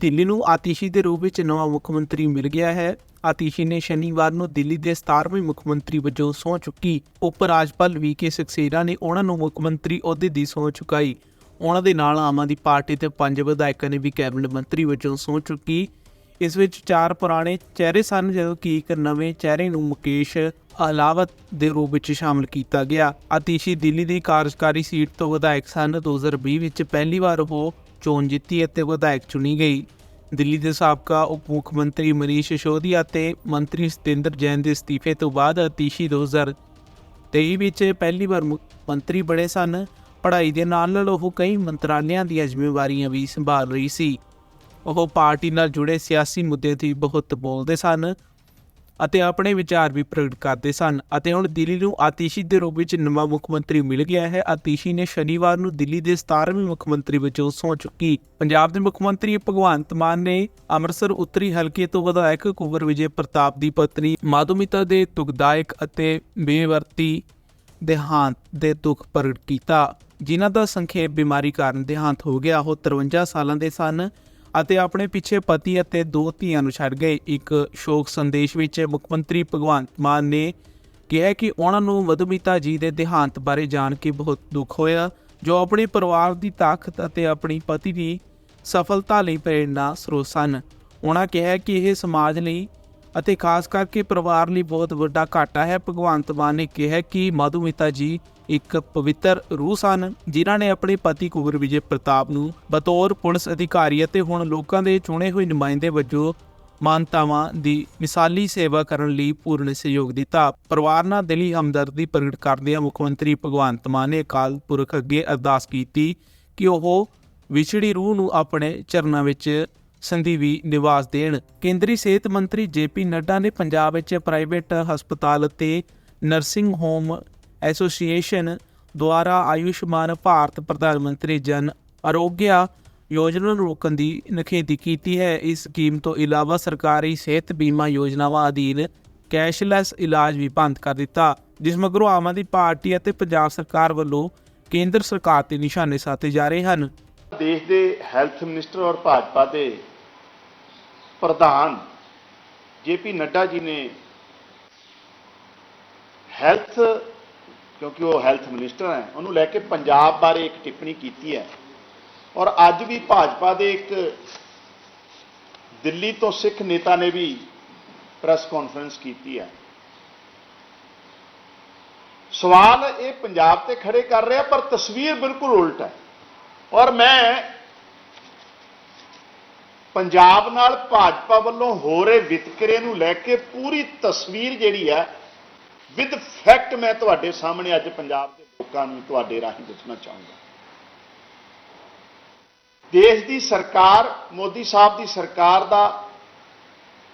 ਦਿੱਲੀ ਨੂੰ ਆਤੀਸ਼ੀ ਦੇ ਰੂਪ ਵਿੱਚ ਨਵਾਂ ਮੁੱਖ ਮੰਤਰੀ ਮਿਲ ਗਿਆ ਹੈ। ਆਤਿਸ਼ੀ ਨੇ ਸ਼ਨੀਵਾਰ ਨੂੰ ਦਿੱਲੀ ਦੇ 17ਵੇਂ ਮੁੱਖ ਮੰਤਰੀ ਵਜੋਂ ਸਹੁੰ ਚੁੱਕੀ। ਉਪ ਰਾਜਪਾਲ ਵੀਕੇ ਸਕਸੇਰਾ ਨੇ ਉਹਨਾਂ ਨੂੰ ਮੁੱਖ ਮੰਤਰੀ ਅਹੁਦੇ ਦੀ ਸਹੁੰ ਚੁਕਾਈ। ਉਹਨਾਂ ਦੇ ਨਾਲ ਆਮ ਆਦਮੀ ਪਾਰਟੀ ਦੇ ਪੰਜ ਵਿਧਾਇਕਾਂ ਨੇ ਵੀ ਕੈਬਨਿਟ ਮੰਤਰੀ ਵਜੋਂ ਸਹੁੰ ਚੁੱਕੀ। ਇਸ ਵਿੱਚ ਚਾਰ ਪੁਰਾਣੇ ਚਿਹਰੇ ਸਨ, ਜਦੋਂ ਕਿ ਇੱਕ ਨਵੇਂ ਚਿਹਰੇ ਨੂੰ ਮੁਕੇਸ਼ ਅਲਾਵਤ ਦੇ ਰੂਪ ਵਿੱਚ ਸ਼ਾਮਲ ਕੀਤਾ ਗਿਆ। ਆਤੀਸ਼ੀ ਦਿੱਲੀ ਦੀ ਕਾਰਜਕਾਰੀ ਸੀਟ ਤੋਂ ਵਿਧਾਇਕ ਸਨ। 2020 ਵਿੱਚ ਪਹਿਲੀ ਵਾਰ ਉਹ ਚੋਣ ਜਿੱਤੀ ਅਤੇ ਵਿਧਾਇਕ ਚੁਣੀ ਗਈ। ਦਿੱਲੀ ਦੇ ਸਾਬਕਾ ਉਪ ਮੁੱਖ ਮੰਤਰੀ ਮਨੀਸ਼ ਸਿਸੋਦੀਆ ਅਤੇ ਮੰਤਰੀ ਸਤਿੰਦਰ ਜੈਨ ਦੇ ਅਸਤੀਫੇ ਤੋਂ ਬਾਅਦ ਆਤੀਸ਼ੀ 2023 ਵਿੱਚ ਪਹਿਲੀ ਵਾਰ ਮੁੱਖ ਮੰਤਰੀ ਬਣੇ ਸਨ। ਪੜ੍ਹਾਈ ਦੇ ਨਾਲ ਨਾਲ ਉਹ ਕਈ ਮੰਤਰਾਲਿਆਂ ਦੀਆਂ ਜ਼ਿੰਮੇਵਾਰੀਆਂ ਵੀ ਸੰਭਾਲ ਰਹੀ ਸੀ। ਉਹ ਪਾਰਟੀ ਨਾਲ ਜੁੜੇ ਸਿਆਸੀ ਮੁੱਦੇ ਤੇ ਬਹੁਤ ਬੋਲਦੇ ਸਨ। ਅਤੇ ਆਪਣੇ ਵਿਚਾਰ ਵੀ ਪ੍ਰਗਟ ਕਰਦੇ ਸਨ ਅਤੇ ਹੁਣ ਦਿੱਲੀ ਨੂੰ ਆਤੀਸ਼ੀ ਦੇ ਰੂਪ ਵਿੱਚ ਨਵਾਂ ਮੁੱਖ ਮੰਤਰੀ ਮਿਲ ਗਿਆ ਹੈ। ਆਤੀਸ਼ੀ ਨੇ ਸ਼ਨੀਵਾਰ ਨੂੰ ਦਿੱਲੀ ਦੇ 17ਵੇਂ ਮੁੱਖ ਮੰਤਰੀ ਵਜੋਂ ਸਹੁੰ ਚੁੱਕੀ। ਪੰਜਾਬ ਦੇ ਮੁੱਖ ਮੰਤਰੀ ਭਗਵੰਤ ਮਾਨ ਨੇ ਅੰਮ੍ਰਿਤਸਰ ਉੱਤਰੀ ਹਲਕੇ ਤੋਂ ਵਿਧਾਇਕ ਕੁਵਰ ਵਿਜੇ ਪ੍ਰਤਾਪ ਦੀ ਪਤਨੀ ਮਾਧੁਮਿਤਾ ਦੇ ਦੁਖਦਾਇਕ ਅਤੇ ਬੇਵਰਤੀ ਦੇਹਾਂਤ ਦੇ ਦੁੱਖ ਪ੍ਰਗਟ ਕੀਤਾ, ਜਿਨ੍ਹਾਂ ਦਾ ਸੰਖੇਪ ਬਿਮਾਰੀ ਕਾਰਨ ਦੇਹਾਂਤ ਹੋ ਗਿਆ। ਉਹ 53 ਸਾਲਾਂ ਦੇ ਸਨ। ਅਤੇ ਆਪਣੇ ਪਿੱਛੇ ਪਤੀ ਅਤੇ ਦੋ ਧੀਆਂ ਨੂੰ ਛੱਡ ਗਏ। ਇੱਕ ਸ਼ੋਕ ਸੰਦੇਸ਼ ਵਿੱਚ ਮੁੱਖ ਮੰਤਰੀ ਭਗਵੰਤ ਮਾਨ ਨੇ ਕਿਹਾ ਕਿ ਉਹਨਾਂ ਨੂੰ ਮਧੁਮਿਤਾ ਜੀ ਦੇ ਦੇਹਾਂਤ ਬਾਰੇ ਜਾਣ ਕੇ ਬਹੁਤ ਦੁੱਖ ਹੋਇਆ, ਜੋ ਆਪਣੇ ਪਰਿਵਾਰ ਦੀ ਤਾਕਤ ਅਤੇ ਆਪਣੀ ਪਤੀ ਦੀ ਸਫਲਤਾ ਲਈ ਪ੍ਰੇਰਣਾ ਸਰੋਤ ਸਨ। ਉਹਨਾਂ ਕਿਹਾ ਕਿ ਇਹ ਸਮਾਜ ਲਈ ਅਤੇ ਖਾਸ ਕਰਕੇ ਪਰਿਵਾਰ ਲਈ ਬਹੁਤ ਵੱਡਾ ਘਾਟਾ ਹੈ। ਭਗਵੰਤ ਮਾਨ ਨੇ ਕਿਹਾ ਕਿ ਮਧੁਮਿਤਾ ਜੀ ਇੱਕ ਪਵਿੱਤਰ ਰੂਹ ਸਨ, ਜਿਨ੍ਹਾਂ ਨੇ ਆਪਣੇ ਪਤੀ ਕੁਵਰ ਵਿਜੇ ਪ੍ਰਤਾਪ ਨੂੰ ਬਤੌਰ ਪੁਲਿਸ ਅਧਿਕਾਰੀ ਅਤੇ ਹੁਣ ਲੋਕਾਂ ਦੇ ਚੁਣੇ ਹੋਏ ਨੁਮਾਇੰਦੇ ਵਜੋਂ ਮਾਨਤਾਵਾਂ ਦੀ ਮਿਸਾਲੀ ਸੇਵਾ ਕਰਨ ਲਈ ਪੂਰਨ ਸਹਿਯੋਗ ਦਿੱਤਾ। ਪਰਿਵਾਰ ਨਾਲ ਦਿਲੀ ਹਮਦਰਦੀ ਪ੍ਰਗਟ ਕਰਦਿਆਂ ਮੁੱਖ ਮੰਤਰੀ ਭਗਵੰਤ ਮਾਨ ਨੇ ਅਕਾਲ ਪੁਰਖ ਅੱਗੇ ਅਰਦਾਸ ਕੀਤੀ ਕਿ ਉਹ ਵਿਛੜੀ ਰੂਹ ਨੂੰ ਆਪਣੇ ਚਰਨਾਂ ਵਿੱਚ ਸੰਦੀਵੀ ਨਿਵਾਸ ਦੇਣ। ਕੇਂਦਰੀ ਸਿਹਤ ਮੰਤਰੀ ਜੇਪੀ ਨੱਡਾ ਨੇ ਪੰਜਾਬ ਵਿੱਚ ਪ੍ਰਾਈਵੇਟ ਹਸਪਤਾਲ ਅਤੇ ਨਰਸਿੰਗ ਹੋਮ ਐਸੋਸੀਏਸ਼ਨ ਦੁਆਰਾ ਆਯੁਸ਼ਮਾਨ ਭਾਰਤ ਪ੍ਰਧਾਨ ਮੰਤਰੀ ਜਨ ਆਰੋਗਿਆ ਯੋਜਨਾ ਨੂੰ ਰੋਕਣ ਦੀ ਨਖੇਦੀ ਕੀਤੀ ਹੈ। ਇਸ ਸਕੀਮ ਤੋਂ ਇਲਾਵਾ ਸਰਕਾਰੀ ਸਿਹਤ ਬੀਮਾ ਯੋਜਨਾਵਾਂ ਅਧੀਨ ਕੈਸ਼ਲੈਸ ਇਲਾਜ ਵੀ ਬੰਦ ਕਰ ਦਿੱਤਾ, ਜਿਸ ਮਗਰੋਂ ਆਮ ਆਦਮੀ ਪਾਰਟੀ ਅਤੇ ਪੰਜਾਬ ਸਰਕਾਰ ਵੱਲੋਂ ਕੇਂਦਰ ਸਰਕਾਰ ਤੇ ਨਿਸ਼ਾਨੇ ਸਾਧੇ ਜਾ ਰਹੇ ਹਨ। ਦੇਸ਼ ਦੇ ਹੈਲਥ ਮਿਨਿਸਟਰ ਔਰ ਭਾਜਪਾ ਦੇ ਪ੍ਰਧਾਨ ਜੇਪੀ ਨੱਡਾ ਜੀ ਨੇ ਹੈਲਥ ਕਿਉਂਕਿ ਉਹ ਹੈਲਥ ਮਿਨਿਸਟਰ ਹੈ, ਉਹਨੂੰ ਲੈ ਕੇ ਪੰਜਾਬ ਬਾਰੇ ਇੱਕ ਟਿੱਪਣੀ ਕੀਤੀ ਹੈ। ਔਰ ਅੱਜ ਵੀ ਭਾਜਪਾ ਦੇ ਇੱਕ ਦਿੱਲੀ ਤੋਂ ਸਿੱਖ ਨੇਤਾ ਨੇ ਵੀ ਪ੍ਰੈਸ ਕਾਨਫਰੰਸ ਕੀਤੀ ਹੈ। ਸਵਾਲ ਇਹ ਪੰਜਾਬ ਤੇ ਖੜੇ ਕਰ ਰਿਹਾ, ਪਰ ਤਸਵੀਰ ਬਿਲਕੁਲ ਉਲਟ ਹੈ। ਔਰ ਮੈਂ ਪੰਜਾਬ ਨਾਲ ਭਾਜਪਾ ਵੱਲੋਂ ਹੋ ਰਹੇ ਵਿਤਕਰੇ ਨੂੰ ਲੈ ਕੇ ਪੂਰੀ ਤਸਵੀਰ ਜਿਹੜੀ ਹੈ ਵਿਦ ਫੈਕਟ ਮੈਂ ਤੁਹਾਡੇ ਸਾਹਮਣੇ ਅੱਜ ਪੰਜਾਬ ਦੇ ਲੋਕਾਂ ਨੂੰ ਤੁਹਾਡੇ ਰਾਹੀਂ ਦੱਸਣਾ ਚਾਹੂੰਗਾ। ਦੇਸ਼ ਦੀ ਸਰਕਾਰ, ਮੋਦੀ ਸਾਹਿਬ ਦੀ ਸਰਕਾਰ ਦਾ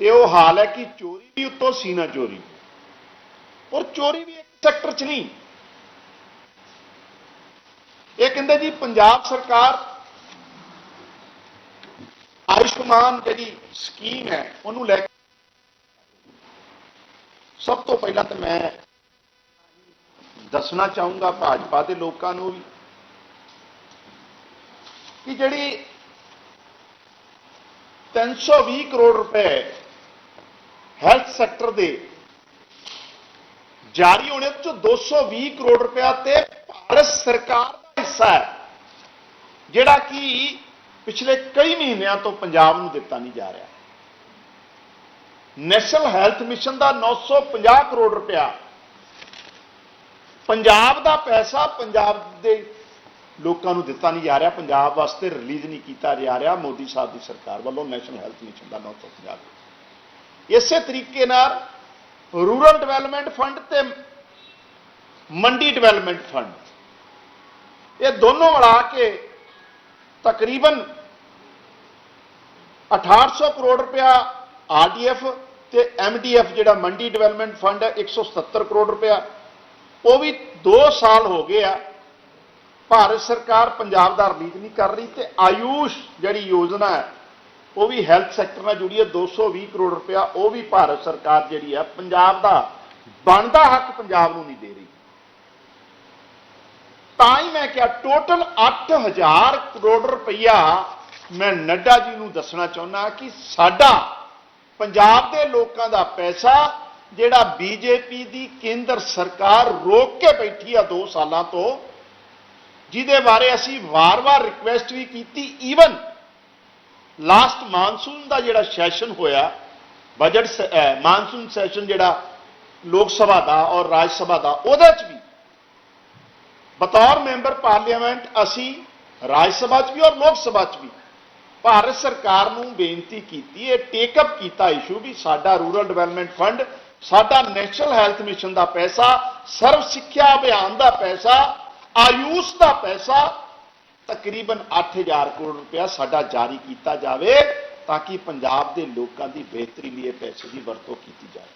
ਤੇ ਉਹ ਹਾਲ ਹੈ ਕਿ ਚੋਰੀ ਵੀ ਉੱਤੋਂ ਸੀਨਾ ਚੋਰੀ। ਔਰ ਚੋਰੀ ਵੀ ਇੱਕ ਸੈਕਟਰ 'ਚ ਨਹੀਂ। ਇਹ ਕਹਿੰਦੇ ਜੀ ਪੰਜਾਬ ਸਰਕਾਰ ਆਯੁਸ਼ਮਾਨ ਜਿਹੜੀ ਸਕੀਮ ਹੈ, ਉਹਨੂੰ ਲੈ ਕੇ ਸਭ ਤੋਂ ਪਹਿਲਾਂ ਤਾਂ ਮੈਂ ਦੱਸਣਾ ਚਾਹੂੰਗਾ ਭਾਜਪਾ ਦੇ ਲੋਕਾਂ ਨੂੰ ਵੀ ਕਿ ਜਿਹੜੀ 320 ਕਰੋੜ ਰੁਪਏ ਹੈਲਥ ਸੈਕਟਰ ਦੇ ਜਾਰੀ ਹੋਣੇ ਚੋਂ 220 ਕਰੋੜ ਰੁਪਇਆ ਤੇ ਭਾਰਤ ਸਰਕਾਰ ਦਾ ਹਿੱਸਾ ਹੈ, ਜਿਹੜਾ ਕਿ ਪਿਛਲੇ ਕਈ ਮਹੀਨਿਆਂ ਤੋਂ ਪੰਜਾਬ ਨੂੰ ਦਿੱਤਾ ਨਹੀਂ ਜਾ ਰਿਹਾ। ਨੈਸ਼ਨਲ ਹੈਲਥ ਮਿਸ਼ਨ ਦਾ 950 ਕਰੋੜ ਰੁਪਇਆ। ਪੰਜਾਬ ਦਾ ਪੈਸਾ ਪੰਜਾਬ ਦੇ ਲੋਕਾਂ ਨੂੰ ਦਿੱਤਾ ਨਹੀਂ ਜਾ ਰਿਹਾ। ਪੰਜਾਬ ਵਾਸਤੇ ਰਿਲੀਜ਼ ਨਹੀਂ ਕੀਤਾ ਜਾ ਰਿਹਾ ਮੋਦੀ ਸਾਹਿਬ ਦੀ ਸਰਕਾਰ ਵੱਲੋਂ ਨੈਸ਼ਨਲ ਹੈਲਥ ਮਿਸ਼ਨ ਦਾ 950 ਇਸੇ ਤਰੀਕੇ ਨਾਲ ਰੂਰਲ ਡਿਵੈਲਪਮੈਂਟ ਫੰਡ ਤੇ ਮੰਡੀ ਡਿਵੈਲਪਮੈਂਟ ਫੰਡ, ਇਹ ਦੋਨੋਂ ਮਿਲਾ ਕੇ ਤਕਰੀਬਨ 6800 ਕਰੋੜ ਰੁਪਇਆ ਆਰਡੀਐਫ ਤੇ ਐਮਡੀਐਫ ਜਿਹੜਾ ਮੰਡੀ ਡਿਵੈਲਪਮੈਂਟ ਫੰਡ ਹੈ 170 ਕਰੋੜ ਰੁਪਇਆ। ਉਹ ਵੀ 2 ਸਾਲ ਹੋ ਗਏ ਆ। ਭਾਰਤ ਸਰਕਾਰ ਪੰਜਾਬ ਦਾ ਰਿਲੀਜ਼ ਨਹੀਂ ਕਰ ਰਹੀ ਤੇ ਆਯੂਸ਼ ਜਿਹੜੀ ਯੋਜਨਾ ਹੈ, ਉਹ ਵੀ ਹੈਲਥ ਸੈਕਟਰ ਨਾਲ ਜੁੜੀ ਹੈ 220 ਕਰੋੜ ਰੁਪਇਆ ਉਹ ਵੀ ਭਾਰਤ ਸਰਕਾਰ ਜਿਹੜੀ ਹੈ, ਪੰਜਾਬ ਦਾ ਬਣਦਾ ਹੱਕ ਪੰਜਾਬ ਨੂੰ ਨਹੀਂ ਦੇ ਰਹੀ। ਤਾਂ ਹੀ ਮੈਂ ਕਿਹਾ ਟੋਟਲ 8000 ਕਰੋੜ ਰੁਪਈਆ ਮੈਂ ਨੱਡਾ ਜੀ ਨੂੰ ਦੱਸਣਾ ਚਾਹੁੰਦਾ ਕਿ ਸਾਡਾ ਪੰਜਾਬ ਦੇ ਲੋਕਾਂ ਦਾ ਪੈਸਾ, ਜਿਹੜਾ ਬੀਜੇਪੀ ਦੀ ਕੇਂਦਰ ਸਰਕਾਰ ਰੋਕ ਕੇ ਬੈਠੀ ਆ 2 ਸਾਲਾਂ ਤੋਂ, ਜਿਹਦੇ ਬਾਰੇ ਅਸੀਂ ਵਾਰ-ਵਾਰ ਰਿਕੁਐਸਟ ਵੀ ਕੀਤੀ ਈਵਨ ਲਾਸਟ ਮਾਨਸੂਨ ਦਾ ਜਿਹੜਾ ਸੈਸ਼ਨ ਹੋਇਆ ਬਜਟ ਮਾਨਸੂਨ ਸੈਸ਼ਨ ਜਿਹੜਾ ਲੋਕ ਸਭਾ ਦਾ ਔਰ ਰਾਜ ਸਭਾ ਦਾ, ਉਹਦੇ ਚ ਵੀ ਬਤੌਰ ਮੈਂਬਰ ਪਾਰਲੀਮੈਂਟ ਅਸੀਂ ਰਾਜ ਸਭਾ ਚ ਵੀ ਔਰ ਲੋਕ ਸਭਾ ਚ ਵੀ ਭਾਰਤ ਸਰਕਾਰ ਨੂੰ ਬੇਨਤੀ ਕੀਤੀ, ਇਹ ਟੇਕ ਅਪ ਕੀਤਾ ਇਸ਼ੂ ਵੀ ਸਾਡਾ ਰੂਰਲ ਡਿਵੈਲਪਮੈਂਟ ਫੰਡ ਸਾਡਾ ਨੈਸ਼ਨਲ ਹੈਲਥ ਮਿਸ਼ਨ ਦਾ ਪੈਸਾ, ਸਰਵ ਸਿੱਖਿਆ ਅਭਿਆਨ ਦਾ ਪੈਸਾ, ਆਯੂਸ਼ ਦਾ ਪੈਸਾ, ਤਕਰੀਬਨ 8000 ਕਰੋੜ ਰੁਪਇਆ ਸਾਡਾ ਜਾਰੀ ਕੀਤਾ ਜਾਵੇ ਤਾਂ ਕਿ ਪੰਜਾਬ ਦੇ ਲੋਕਾਂ ਦੀ ਬਿਹਤਰੀ ਲਈ ਇਹ ਪੈਸੇ ਦੀ ਵਰਤੋਂ ਕੀਤੀ ਜਾਵੇ।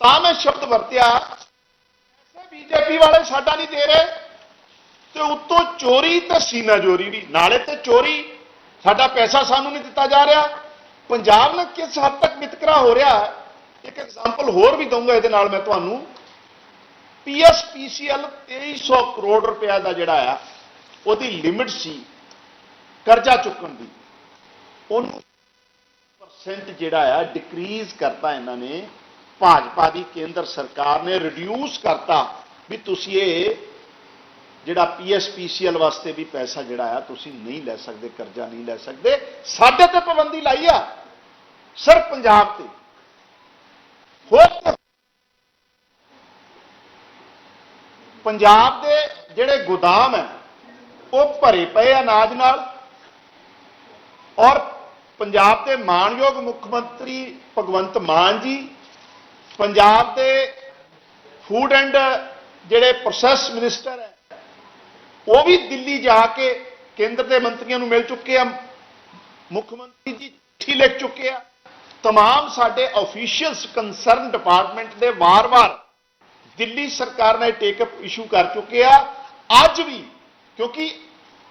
ਤਾਂ ਮੈਂ ਸ਼ਬਦ ਵਰਤਿਆ, ਪੈਸੇ ਬੀਜੇਪੀ ਵਾਲੇ ਸਾਡਾ ਨਹੀਂ ਦੇ ਰਹੇ, ਤੇ ਉੱਤੋਂ ਚੋਰੀ ਤੇ ਸੀਨਾ ਚੋਰੀ ਵੀ, ਨਾਲੇ ਤੇ ਚੋਰੀ ਸਾਡਾ ਪੈਸਾ ਸਾਨੂੰ ਨਹੀਂ ਦਿੱਤਾ ਜਾ ਰਿਹਾ। ਪੰਜਾਬ ਨਾਲ ਕਿਸ ਹੱਦ ਤੱਕ ਵਿਤਕਰਾ ਹੋ ਰਿਹਾ ਹੈ? ਇੱਕ ਐਗਜ਼ਾਮਪਲ ਹੋਰ ਵੀ ਦਊਂਗਾ ਇਹਦੇ ਨਾਲ ਮੈਂ ਤੁਹਾਨੂੰ। ਪੀਐਸਪੀਸੀਐਲ 2300 ਕਰੋੜ ਰੁਪਇਆ ਦਾ ਜਿਹੜਾ ਆ, ਉਹਦੀ ਲਿਮਿਟ ਸੀ ਕਰਜ਼ਾ ਚੁੱਕਣ ਦੀ। ਉਹਨੂੰ ਪਰਸੈਂਟ ਜਿਹੜਾ ਆ ਡਿਕਰੀਜ਼ ਕਰਤਾ ਇਹਨਾਂ ਨੇ। ਭਾਜਪਾ ਦੀ ਕੇਂਦਰ ਸਰਕਾਰ ਨੇ ਰਿਡਿਊਸ ਕਰਤਾ ਵੀ ਤੁਸੀਂ ਇਹ ਜਿਹੜਾ ਪੀਐਸਪੀਸੀਐਲ ਵਾਸਤੇ ਵੀ ਪੈਸਾ ਜਿਹੜਾ ਆ, ਤੁਸੀਂ ਨਹੀਂ ਲੈ ਸਕਦੇ, ਕਰਜ਼ਾ ਨਹੀਂ ਲੈ ਸਕਦੇ। ਸਾਡੇ ਤੇ ਪਾਬੰਦੀ ਲਾਈ ਆ, ਸਿਰਫ ਪੰਜਾਬ ਤੇ। ਹੋਰ ਪੰਜਾਬ ਦੇ ਜਿਹੜੇ ਗੋਦਾਮ ਹੈ, ਉਹ ਭਰੇ ਪਏ ਅਨਾਜ ਨਾਲ ਔਰ ਪੰਜਾਬ ਦੇ ਮਾਨਯੋਗ ਮੁੱਖ ਮੰਤਰੀ ਭਗਵੰਤ ਮਾਨ ਜੀ, ਪੰਜਾਬ ਦੇ ਫੂਡ ਐਂਡ ਜਿਹੜੇ ਪ੍ਰੋਸੈਸ ਮਿਨਿਸਟਰ ਹੈ ਉਹ ਵੀ ਦਿੱਲੀ ਜਾ ਕੇ ਕੇਂਦਰ ਦੇ ਮੰਤਰੀਆਂ ਨੂੰ ਮਿਲ ਚੁੱਕੇ ਆ ਮੁੱਖ ਮੰਤਰੀ ਜੀ ਚਿੱਠੀ ਲਿਖ ਚੁੱਕੇ ਆ तमाम ਸਾਡੇ ਅਫੀਸ਼ੀਅਲਸ ਕੰਸਰਨ ਡਿਪਾਰਟਮੈਂਟ ਦੇ ਵਾਰ-ਵਾਰ ਦਿੱਲੀ ਸਰਕਾਰ ਨੇ ਟੇਕ ਅਪ ਇਸ਼ੂ ਕਰ ਚੁੱਕੇ ਆ ਅੱਜ ਵੀ ਕਿਉਂਕਿ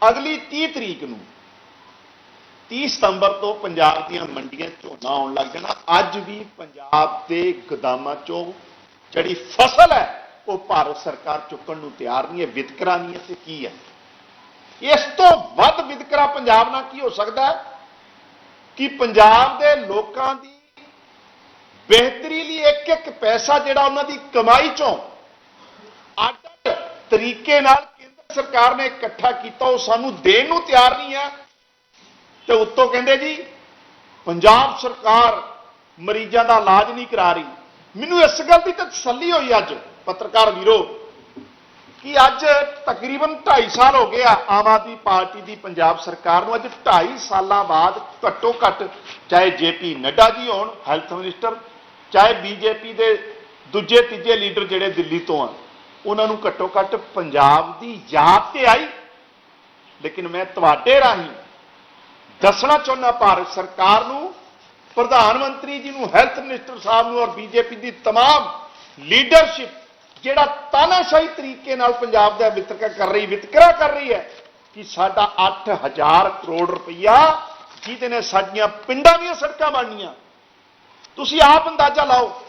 ਅਗਲੀ 30 ਤਰੀਕ ਨੂੰ 30 ਸਤੰਬਰ ਤੋਂ ਪੰਜਾਬ ਦੀਆਂ ਮੰਡੀਆਂ 'ਚ ਝੋਨਾ ਆਉਣ ਲੱਗ ਜਾਣਾ ਅੱਜ ਵੀ ਪੰਜਾਬ ਦੇ ਗੋਦਾਮਾਂ 'ਚੋਂ ਜਿਹੜੀ ਫਸਲ ਹੈ ਉਹ ਭਾਰਤ ਸਰਕਾਰ ਚੁੱਕਣ ਨੂੰ ਤਿਆਰ ਨਹੀਂ ਹੈ, ਵਿਤਕਰਾ ਨਹੀਂ ਹੈ, ਤੇ ਕੀ ਹੈ? ਇਸ ਤੋਂ ਵੱਧ ਵਿਤਕਰਾ ਪੰਜਾਬ ਨਾਲ ਕੀ ਹੋ ਸਕਦਾ ਹੈ? ਕਿ ਪੰਜਾਬ ਦੇ ਲੋਕਾਂ ਦੀ ਬਿਹਤਰੀ ਲਈ ਇੱਕ ਇੱਕ ਪੈਸਾ ਜਿਹੜਾ ਉਹਨਾਂ ਦੀ ਕਮਾਈ ਚੋਂ ਅੱਡ ਤਰੀਕੇ ਨਾਲ ਕੇਂਦਰ ਸਰਕਾਰ ਨੇ ਇਕੱਠਾ ਕੀਤਾ, ਉਹ ਸਾਨੂੰ ਦੇਣ ਨੂੰ ਤਿਆਰ ਨਹੀਂ ਹੈ। ਤੇ ਉੱਤੋਂ ਕਹਿੰਦੇ ਜੀ, ਪੰਜਾਬ ਸਰਕਾਰ ਮਰੀਜ਼ਾਂ ਦਾ ਇਲਾਜ ਨਹੀਂ ਕਰਾ ਰਹੀ। ਮੈਨੂੰ ਇਸ ਗੱਲ ਦੀ ਤਾਂ ਤਸੱਲੀ ਹੋਈ ਅੱਜ। ਪੱਤਰਕਾਰ ਵੀਰੋ ਕਿ ਅੱਜ ਤਕਰੀਬਨ 2.5 ਸਾਲ ਹੋ ਗਏ ਆ ਆਮ ਆਦਮੀ ਪਾਰਟੀ ਦੀ ਪੰਜਾਬ ਸਰਕਾਰ ਨੂੰ ਅੱਜ 2.5 ਸਾਲਾਂ ਬਾਅਦ ਘੱਟੋ ਘੱਟ ਚਾਹੇ ਜੇਪੀ ਨੱਡਾ ਜੀ ਹੋਣ ਹੈਲਥ ਮਿਨਿਸਟਰ ਚਾਹੇ ਬੀਜੇਪੀ ਦੇ ਦੂਜੇ ਤੀਜੇ ਲੀਡਰ ਜਿਹੜੇ ਦਿੱਲੀ ਤੋਂ ਆ ਉਹਨਾਂ ਨੂੰ ਘੱਟੋ ਘੱਟ ਪੰਜਾਬ ਦੀ ਯਾਦ ਤੇ ਆਈ ਲੇਕਿਨ ਮੈਂ ਤੁਹਾਡੇ ਰਾਹੀਂ ਦੱਸਣਾ ਚਾਹੁੰਦਾ ਭਾਰਤ ਸਰਕਾਰ ਨੂੰ ਪ੍ਰਧਾਨ ਮੰਤਰੀ ਜੀ ਨੂੰ ਹੈਲਥ ਮਿਨਿਸਟਰ ਸਾਹਿਬ ਨੂੰ ਔਰ ਬੀਜੇਪੀ ਦੀ तमाम ਲੀਡਰਸ਼ਿਪ ਜਿਹੜਾ ਤਾਨਾਸ਼ਾਹੀ ਤਰੀਕੇ ਨਾਲ ਪੰਜਾਬ ਦਾ ਵਿਤਕਰਾ ਕਰ ਰਹੀ, ਵਿਤਕਰਾ ਕਰ ਰਹੀ ਹੈ, ਕਿ ਸਾਡਾ 8000 ਕਰੋੜ ਰੁਪਈਆ ਜਿਹਦੇ ਨੇ ਸਾਡੀਆਂ ਪਿੰਡਾਂ ਦੀਆਂ ਸੜਕਾਂ ਬਣਨੀਆਂ। ਤੁਸੀਂ ਆਪ ਅੰਦਾਜ਼ਾ ਲਾਓ।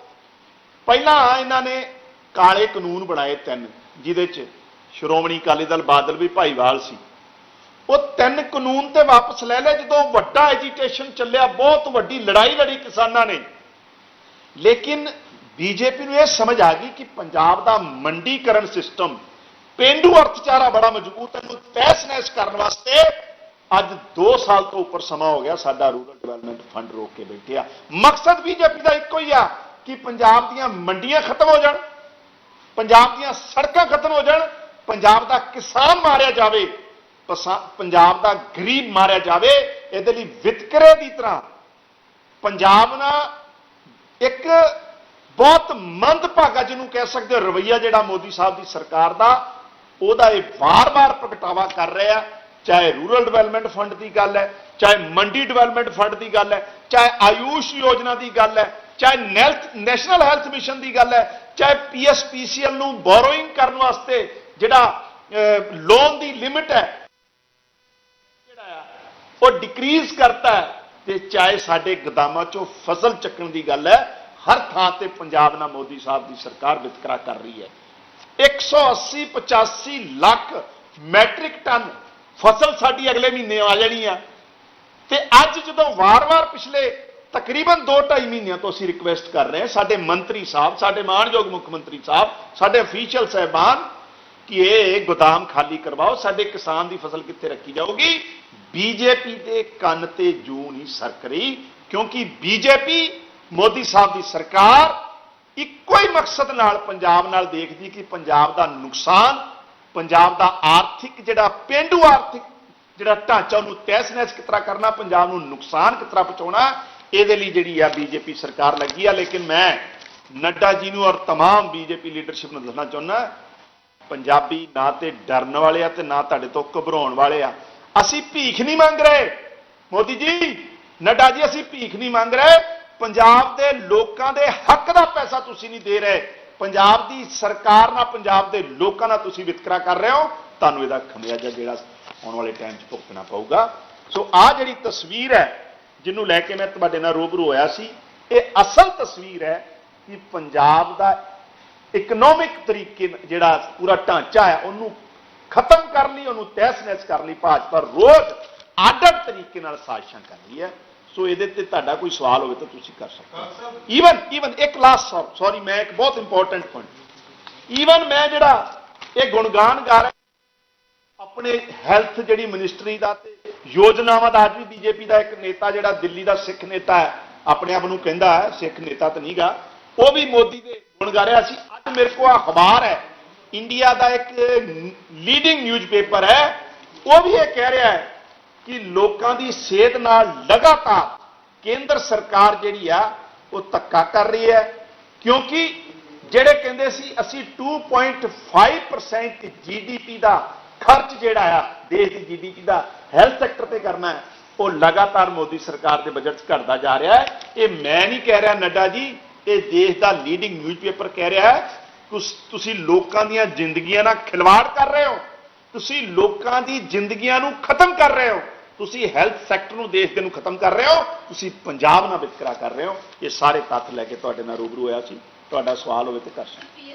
ਪਹਿਲਾਂ ਇਹਨਾਂ ਨੇ ਕਾਲੇ ਕਾਨੂੰਨ ਬਣਾਏ ਤਿੰਨ, ਜਿਹਦੇ 'ਚ ਸ਼੍ਰੋਮਣੀ ਅਕਾਲੀ ਦਲ ਬਾਦਲ ਵੀ ਭਾਈਵਾਲ ਸੀ। ਉਹ ਤਿੰਨ ਕਾਨੂੰਨ ਤੇ ਵਾਪਸ ਲੈ ਲਏ, ਜਦੋਂ ਵੱਡਾ ਐਜੀਟੇਸ਼ਨ ਚੱਲਿਆ, ਬਹੁਤ ਵੱਡੀ ਲੜਾਈ ਲੜੀ ਕਿਸਾਨਾਂ ਨੇ। ਲੇਕਿਨ ਬੀਜੇਪੀ ਨੂੰ ਇਹ ਸਮਝ ਆ ਗਈ ਕਿ ਪੰਜਾਬ ਦਾ ਮੰਡੀਕਰਨ ਸਿਸਟਮ ਪੇਂਡੂ ਅਰਥਚਾਰਾ ਬੜਾ ਮਜ਼ਬੂਤ ਹੈ ਨੂੰ ਤਹਿਸ-ਨਹਿਸ ਕਰਨ ਵਾਸਤੇ ਅੱਜ 2 ਸਾਲ ਤੋਂ ਉੱਪਰ ਸਮਾਂ ਹੋ ਗਿਆ ਸਾਡਾ ਰੂਰਲ ਡਿਵੈਲਪਮੈਂਟ ਫੰਡ ਰੋਕ ਕੇ ਬੈਠੇ ਆ। ਮਕਸਦ ਬੀਜੇਪੀ ਦਾ ਇੱਕੋ ਹੀ ਆ ਕਿ ਪੰਜਾਬ ਦੀਆਂ ਮੰਡੀਆਂ ਖਤਮ ਹੋ ਜਾਣ, ਪੰਜਾਬ ਦੀਆਂ ਸੜਕਾਂ ਖਤਮ ਹੋ ਜਾਣ, ਪੰਜਾਬ ਦਾ ਕਿਸਾਨ ਮਾਰਿਆ ਜਾਵੇ ਪੰਜਾਬ ਦਾ ਗਰੀਬ ਮਾਰਿਆ ਜਾਵੇ, ਇਹਦੇ ਲਈ ਵਿਤਕਰੇ ਦੀ ਤਰ੍ਹਾਂ ਪੰਜਾਬ ਨਾਲ ਇੱਕ ਬਹੁਤ ਮੰਦਭਾਗਾ ਜਿਹਨੂੰ ਕਹਿ ਸਕਦੇ ਹੋ। ਰਵਈਆ ਜਿਹੜਾ ਮੋਦੀ ਸਾਹਿਬ ਦੀ ਸਰਕਾਰ ਦਾ, ਉਹਦਾ ਇਹ ਵਾਰ-ਵਾਰ ਪ੍ਰਗਟਾਵਾ ਕਰ ਰਿਹਾ ਚਾਹੇ ਰੂਰਲ ਡਿਵੈਲਪਮੈਂਟ ਫੰਡ ਦੀ ਗੱਲ ਹੈ, ਚਾਹੇ ਮੰਡੀ ਡਿਵੈਲਪਮੈਂਟ ਫੰਡ ਦੀ ਗੱਲ ਹੈ, ਚਾਹੇ ਆਯੂਸ਼ ਯੋਜਨਾ ਦੀ ਗੱਲ ਹੈ, ਚਾਹੇ ਨੈਲਥ- ਨੈਸ਼ਨਲ ਹੈਲਥ ਮਿਸ਼ਨ ਦੀ ਗੱਲ ਹੈ, ਚਾਹੇ ਪੀਐਸਪੀਸੀਐਲ ਨੂੰ ਬੋਰੋਇੰਗ ਕਰਨ ਵਾਸਤੇ ਜਿਹੜਾ ਲੋਨ ਦੀ ਲਿਮਿਟ ਹੈ, ਜਿਹੜਾ ਉਹ ਡਿਕਰੀਜ਼ ਕਰਤਾ ਹੈ। ਤੇ ਚਾਹੇ ਸਾਡੇ ਗਦਾਮਾਂ ਚੋਂ ਫਸਲ ਚੱਕਣ ਦੀ ਗੱਲ ਹੈ ਹਰ ਥਾਂ ਤੇ ਪੰਜਾਬ ਨਾਲ ਮੋਦੀ ਸਾਹਿਬ ਦੀ ਸਰਕਾਰ ਵਿਤਕਰਾ ਕਰ ਰਹੀ ਹੈ। 180 85 ਲੱਖ ਮੈਟ੍ਰਿਕ ਟਨ ਫਸਲ ਸਾਡੀ ਅਗਲੇ ਮਹੀਨੇ ਆ ਜਾਣੀ ਆ। ਤੇ ਅੱਜ ਜਦੋਂ ਵਾਰ-ਵਾਰ ਪਿਛਲੇ ਤਕਰੀਬਨ 2.5 ਮਹੀਨਿਆਂ ਤੋਂ ਅਸੀਂ ਰਿਕੁਐਸਟ ਕਰ ਰਹੇ ਹਾਂ, ਸਾਡੇ ਮੰਤਰੀ ਸਾਹਿਬ, ਸਾਡੇ ਮਾਣਯੋਗ ਮੁੱਖ ਮੰਤਰੀ ਸਾਹਿਬ, ਸਾਡੇ ਅਫੀਸ਼ੀਅਲ ਸਹਿਬਾਨ ਕਿ ਇਹ ਗੋਦਾਮ ਖਾਲੀ ਕਰਵਾਓ, ਸਾਡੇ ਕਿਸਾਨ ਦੀ ਫਸਲ ਕਿੱਥੇ ਰੱਖੀ ਜਾਊਗੀ? ਬੀਜੇਪੀ ਦੇ ਕੰਨ ਤੇ ਜੂ ਨਹੀਂ ਸਰਕ ਰਹੀ, ਕਿਉਂਕਿ ਬੀਜੇਪੀ ਮੋਦੀ ਸਾਹਿਬ ਦੀ ਸਰਕਾਰ ਇੱਕੋ ਹੀ ਮਕਸਦ ਨਾਲ ਪੰਜਾਬ ਨਾਲ ਦੇਖਦੀ ਕਿ ਪੰਜਾਬ ਦਾ ਨੁਕਸਾਨ ਪੰਜਾਬ ਦਾ ਆਰਥਿਕ ਜਿਹੜਾ ਪੇਂਡੂ ਆਰਥਿਕ ਜਿਹੜਾ ਢਾਂਚਾ ਉਹਨੂੰ ਤਹਿਸ-ਨਹਿਸ ਕਿਸ ਤਰ੍ਹਾਂ ਕਰਨਾ ਪੰਜਾਬ ਨੂੰ ਨੁਕਸਾਨ ਕਿਸ ਤਰ੍ਹਾਂ ਪਹੁੰਚਾਉਣਾ ਇਹਦੇ ਲਈ ਜਿਹੜੀ ਆ ਬੀਜੇਪੀ ਸਰਕਾਰ ਲੱਗੀ ਆ ਲੇਕਿਨ ਮੈਂ ਨੱਡਾ ਜੀ ਨੂੰ ਔਰ तमाम ਬੀਜੇਪੀ ਲੀਡਰਸ਼ਿਪ ਨੂੰ ਦੱਸਣਾ ਚਾਹੁੰਦਾ ਪੰਜਾਬੀ ਨਾ ਤੇ ਡਰਨ ਵਾਲੇ ਆ ਤੇ ਨਾ ਤੁਹਾਡੇ ਤੋਂ ਘਬਰਾਉਣ ਵਾਲੇ ਆ ਅਸੀਂ ਭੀਖ ਨਹੀਂ ਮੰਗ ਰਹੇ ਮੋਦੀ ਜੀ ਨੱਡਾ ਜੀ ਅਸੀਂ ਭੀਖ ਨਹੀਂ ਮੰਗ ਰਹੇ ਪੰਜਾਬ ਦੇ ਲੋਕਾਂ ਦੇ ਹੱਕ ਦਾ ਪੈਸਾ ਤੁਸੀਂ ਨਹੀਂ ਦੇ ਰਹੇ। ਪੰਜਾਬ ਦੀ ਸਰਕਾਰ ਨਾਲ ਪੰਜਾਬ ਦੇ ਲੋਕਾਂ ਨਾਲ ਤੁਸੀਂ ਵਿਤਕਰਾ ਕਰ ਰਹੇ ਹੋ। ਤੁਹਾਨੂੰ ਇਹਦਾ ਖਮਿਆਜਾ ਜਿਹੜਾ ਆਉਣ ਵਾਲੇ ਟਾਈਮ 'ਚ ਭੁਗਤਣਾ ਪਊਗਾ। ਸੋ ਆ ਜਿਹੜੀ ਤਸਵੀਰ ਹੈ, ਜਿਹਨੂੰ ਲੈ ਕੇ ਮੈਂ ਤੁਹਾਡੇ ਨਾਲ ਰੋਬਰੂ ਹੋਇਆ ਸੀ, ਇਹ ਅਸਲ ਤਸਵੀਰ ਹੈ ਕਿ ਪੰਜਾਬ ਦਾ ਇਕਨੋਮਿਕ ਤਰੀਕੇ ਜਿਹੜਾ ਪੂਰਾ ਢਾਂਚਾ ਹੈ, ਉਹਨੂੰ ਖਤਮ ਕਰ ਲਈ, ਉਹਨੂੰ ਤਹਿਸ-ਨਹਿਸ ਕਰ ਲਈ। ਭਾਜਪਾ ਰੋਜ਼ ਆਡਰ ਤਰੀਕੇ ਨਾਲ ਸਾਜ਼ਿਸ਼ਾਂ ਕਰ ਰਹੀ ਹੈ। ਸੋ ਇਹਦੇ ਤੇ ਤੁਹਾਡਾ ਕੋਈ ਸਵਾਲ ਹੋਵੇ ਤਾਂ ਤੁਸੀਂ ਕਰ ਸਕਦੇ ਈਵਨ ਈਵਨ ਇੱਕ ਲਾਸਟ ਸੌਰੀ ਮੈਂ ਇੱਕ ਬਹੁਤ ਇੰਪੋਰਟੈਂਟ ਪੁਆਇੰਟ ਈਵਨ ਮੈਂ ਜਿਹੜਾ ਇਹ ਗੁਣਗਾਨ ਗਾ ਰਿਹਾ ਆਪਣੇ ਹੈਲਥ ਜਿਹੜੀ ਮਿਨਿਸਟਰੀ ਦਾ ਤੇ ਯੋਜਨਾਵਾਂ ਦਾ ਅੱਜ ਵੀ ਬੀਜੇਪੀ ਦਾ ਇੱਕ ਨੇਤਾ ਜਿਹੜਾ ਦਿੱਲੀ ਦਾ ਸਿੱਖ ਨੇਤਾ ਹੈ ਆਪਣੇ ਆਪ ਨੂੰ ਕਹਿੰਦਾ ਹੈ ਸਿੱਖ ਨੇਤਾ ਤਾਂ ਨਹੀਂਗਾ ਉਹ ਵੀ ਮੋਦੀ ਦੇ ਗੁਣ ਗਾ ਰਿਹਾ ਸੀ। ਅੱਜ ਮੇਰੇ ਕੋਲ ਅਖਬਾਰ ਹੈ ਇੰਡੀਆ ਦਾ ਇੱਕ ਲੀਡਿੰਗ ਨਿਊਜ਼ਪੇਪਰ ਹੈ ਉਹ ਵੀ ਇਹ ਕਹਿ ਰਿਹਾ ਹੈ ਕਿ ਲੋਕਾਂ ਦੀ ਸਿਹਤ ਨਾਲ ਲਗਾਤਾਰ ਕੇਂਦਰ ਸਰਕਾਰ ਜਿਹੜੀ ਆ, ਉਹ ਧੱਕਾ ਕਰ ਰਹੀ ਹੈ। ਕਿਉਂਕਿ ਜਿਹੜੇ ਕਹਿੰਦੇ ਸੀ, ਅਸੀਂ 2.5% ਜੀਡੀਪੀ ਦਾ ਖਰਚ ਜਿਹੜਾ ਆ, ਦੇਸ਼ ਦੀ ਜੀਡੀਪੀ ਦਾ ਹੈਲਥ ਸੈਕਟਰ ਤੇ ਕਰਨਾ ਹੈ, ਉਹ ਲਗਾਤਾਰ ਮੋਦੀ ਸਰਕਾਰ ਦੇ ਬਜਟ 'ਚ ਘਟਦਾ ਜਾ ਰਿਹਾ ਹੈ। ਇਹ ਮੈਂ ਨਹੀਂ ਕਹਿ ਰਿਹਾ ਨੱਡਾ ਜੀ, ਇਹ ਦੇਸ਼ ਦਾ ਲੀਡਿੰਗ ਨਿਊਜ਼ਪੇਪਰ ਕਹਿ ਰਿਹਾ ਹੈ। ਤੁਸ- ਤੁਸੀਂ ਲੋਕਾਂ ਦੀਆਂ ਜ਼ਿੰਦਗੀਆਂ ਨਾਲ ਖਿਲਵਾੜ ਕਰ ਰਹੇ ਹੋ। ਤੁਸੀਂ ਲੋਕਾਂ ਦੀ ਜ਼ਿੰਦਗੀਆਂ ਨੂੰ ਖਤਮ ਕਰ ਰਹੇ ਹੋ। ਤੁਸੀਂ ਹੈਲਥ ਸੈਕਟਰ ਨੂੰ ਦੇਸ਼ ਦੇ ਨੂੰ ਖਤਮ ਕਰ ਰਹੇ ਹੋ ਤੁਸੀਂ ਪੰਜਾਬ ਨਾਲ ਵਿਤਕਰਾ ਕਰ ਰਹੇ ਹੋ ਇਹ ਸਾਰੇ ਤੱਥ ਲੈ ਕੇ ਤੁਹਾਡੇ ਨਾਲ ਰੂਬਰੂ ਹੋਇਆ ਸੀ ਤੁਹਾਡਾ ਸਵਾਲ ਹੋਵੇ ਤੇ ਕਰ ਸਕਦੇ